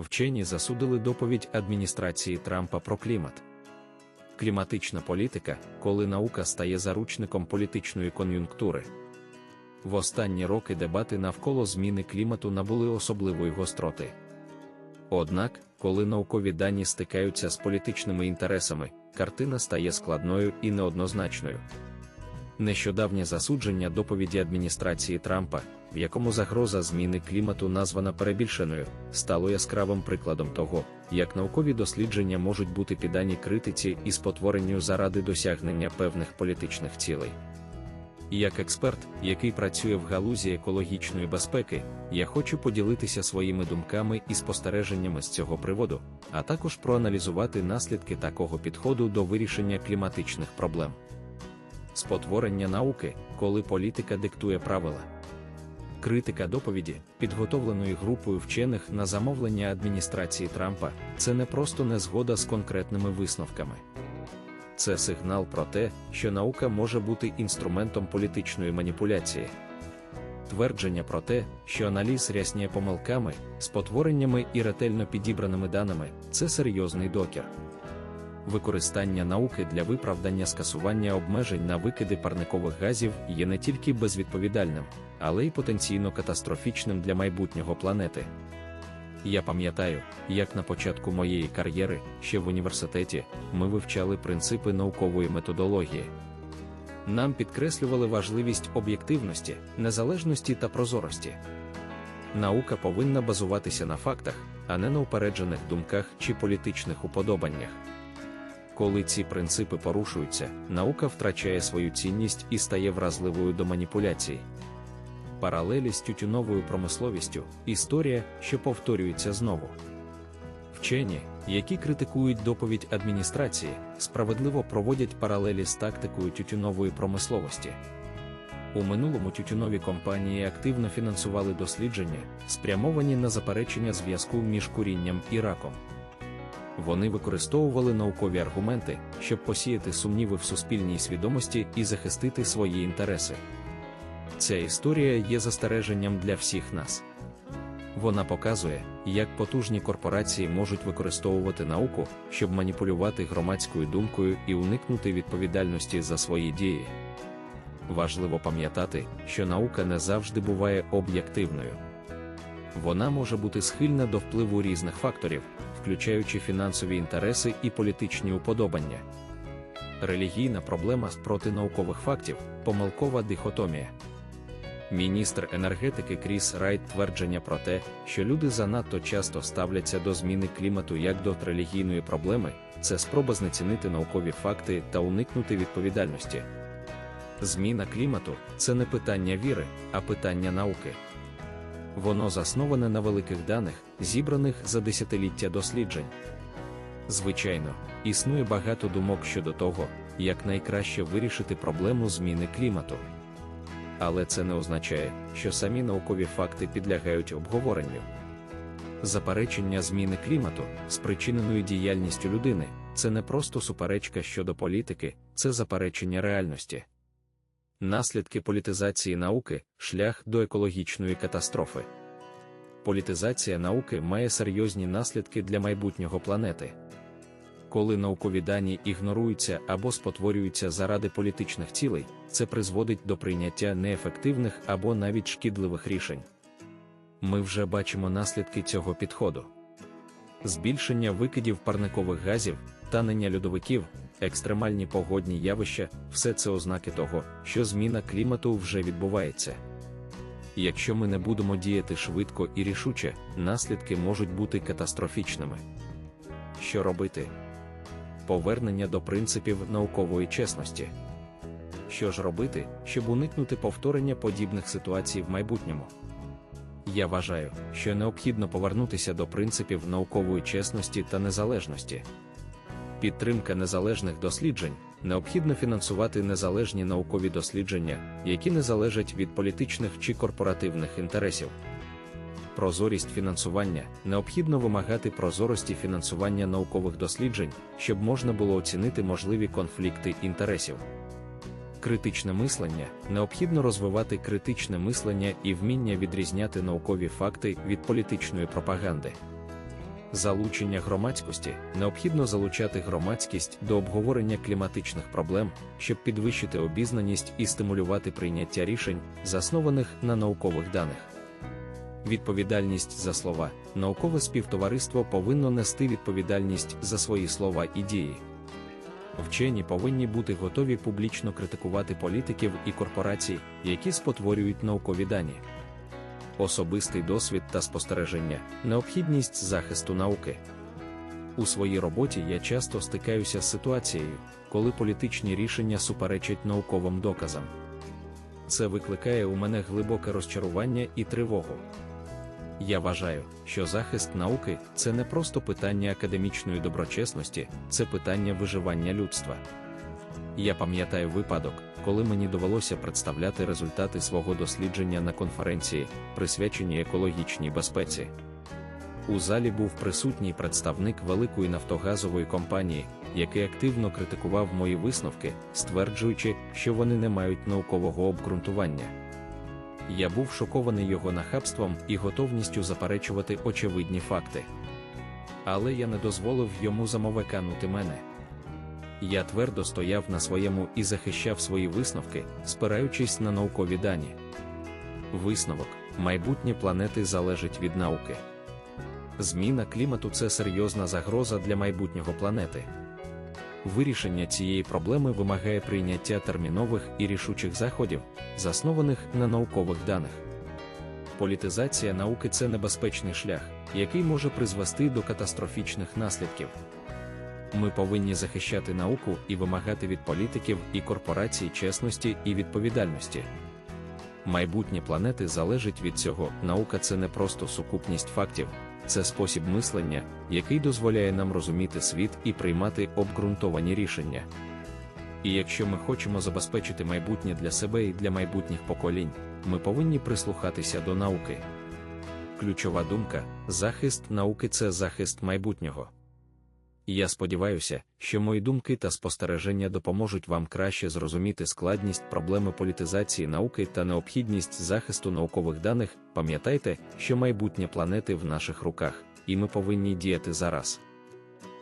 вчені засудили доповідь адміністрації Трампа про клімат. Кліматична політика, коли наука стає заручником політичної кон'юнктури. В останні роки дебати навколо зміни клімату набули особливої гостроти. Однак, коли наукові дані стикаються з політичними інтересами, картина стає складною і неоднозначною. Нещодавнє засудження доповіді адміністрації Трампа, в якому загроза зміни клімату названа перебільшеною, стало яскравим прикладом того, як наукові дослідження можуть бути піддані критиці і спотворенню заради досягнення певних політичних цілей. Як експерт, який працює в галузі екологічної безпеки, я хочу поділитися своїми думками і спостереженнями з цього приводу, а також проаналізувати наслідки такого підходу до вирішення кліматичних проблем. Спотворення науки, коли політика диктує правила. Критика доповіді, підготовленої групою вчених на замовлення адміністрації Трампа, це не просто незгода з конкретними висновками. Це сигнал про те, що наука може бути інструментом політичної маніпуляції. Твердження про те, що аналіз рясніє помилками, спотвореннями і ретельно підібраними даними це серйозний докір. Використання науки для виправдання скасування обмежень на викиди парникових газів є не тільки безвідповідальним, але й потенційно катастрофічним для майбутнього планети. Я пам'ятаю, як на початку моєї кар'єри, ще в університеті, ми вивчали принципи наукової методології. Нам підкреслювали важливість об'єктивності, незалежності та прозорості. Наука повинна базуватися на фактах, а не на упереджених думках чи політичних уподобаннях. Коли ці принципи порушуються, наука втрачає свою цінність і стає вразливою до маніпуляцій. Паралелі з тютюновою промисловістю історія, що повторюється знову. Вчені, які критикують доповідь адміністрації, справедливо проводять паралелі з тактикою тютюнової промисловості. У минулому тютюнові компанії активно фінансували дослідження, спрямовані на заперечення зв'язку між курінням і раком. Вони використовували наукові аргументи, щоб посіяти сумніви в суспільній свідомості і захистити свої інтереси. Ця історія є застереженням для всіх нас. Вона показує, як потужні корпорації можуть використовувати науку, щоб маніпулювати громадською думкою і уникнути відповідальності за свої дії. Важливо пам'ятати, що наука не завжди буває об'єктивною. Вона може бути схильна до впливу різних факторів, включаючи фінансові інтереси і політичні уподобання. Релігійна проблема з протинаукових фактів помилкова дихотомія. Міністр енергетики Кріс Райт твердження про те, що люди занадто часто ставляться до зміни клімату як до релігійної проблеми, це спроба знецінити наукові факти та уникнути відповідальності. Зміна клімату це не питання віри, а питання науки. Воно засноване на великих даних, зібраних за десятиліття досліджень. Звичайно, існує багато думок щодо того, як найкраще вирішити проблему зміни клімату. Але це не означає, що самі наукові факти підлягають обговоренню. Заперечення зміни клімату, спричиненої діяльністю людини, це не просто суперечка щодо політики, це заперечення реальності. Наслідки політизації науки шлях до екологічної катастрофи. Політизація науки має серйозні наслідки для майбутнього планети. Коли наукові дані ігноруються або спотворюються заради політичних цілей, це призводить до прийняття неефективних або навіть шкідливих рішень. Ми вже бачимо наслідки цього підходу. Збільшення викидів парникових газів, танення льодовиків, екстремальні погодні явища все це ознаки того, що зміна клімату вже відбувається. Якщо ми не будемо діяти швидко і рішуче, наслідки можуть бути катастрофічними. Що робити? Повернення до принципів наукової чесності. Що ж робити, щоб уникнути повторення подібних ситуацій в майбутньому? Я вважаю, що необхідно повернутися до принципів наукової чесності та незалежності. Підтримка незалежних досліджень необхідно фінансувати незалежні наукові дослідження, які не залежать від політичних чи корпоративних інтересів. Прозорість фінансування необхідно вимагати прозорості фінансування наукових досліджень, щоб можна було оцінити можливі конфлікти інтересів. Критичне мислення необхідно розвивати критичне мислення і вміння відрізняти наукові факти від політичної пропаганди. Залучення громадськості необхідно залучати громадськість до обговорення кліматичних проблем, щоб підвищити обізнаність і стимулювати прийняття рішень, заснованих на наукових даних. Відповідальність за слова, наукове співтовариство повинно нести відповідальність за свої слова і дії. Вчені повинні бути готові публічно критикувати політиків і корпорацій, які спотворюють наукові дані. Особистий досвід та спостереження, необхідність захисту науки. У своїй роботі я часто стикаюся з ситуацією, коли політичні рішення суперечать науковим доказам. Це викликає у мене глибоке розчарування і тривогу. Я вважаю, що захист науки це не просто питання академічної доброчесності, це питання виживання людства. Я пам'ятаю випадок, коли мені довелося представляти результати свого дослідження на конференції, присвяченій екологічній безпеці. У залі був присутній представник великої нафтогазової компанії, який активно критикував мої висновки, стверджуючи, що вони не мають наукового обґрунтування. Я був шокований його нахабством і готовністю заперечувати очевидні факти. Але я не дозволив йому замовеканути мене. Я твердо стояв на своєму і захищав свої висновки, спираючись на наукові дані. Висновок майбутнє планети залежить від науки. Зміна клімату це серйозна загроза для майбутнього планети. Вирішення цієї проблеми вимагає прийняття термінових і рішучих заходів, заснованих на наукових даних. Політизація науки це небезпечний шлях, який може призвести до катастрофічних наслідків. Ми повинні захищати науку і вимагати від політиків і корпорацій чесності і відповідальності. Майбутнє планети залежить від цього. Наука це не просто сукупність фактів, це спосіб мислення, який дозволяє нам розуміти світ і приймати обґрунтовані рішення. І якщо ми хочемо забезпечити майбутнє для себе і для майбутніх поколінь, ми повинні прислухатися до науки. Ключова думка захист науки це захист майбутнього. Я сподіваюся, що мої думки та спостереження допоможуть вам краще зрозуміти складність проблеми політизації науки та необхідність захисту наукових даних. Пам'ятайте, що майбутнє планети в наших руках, і ми повинні діяти зараз.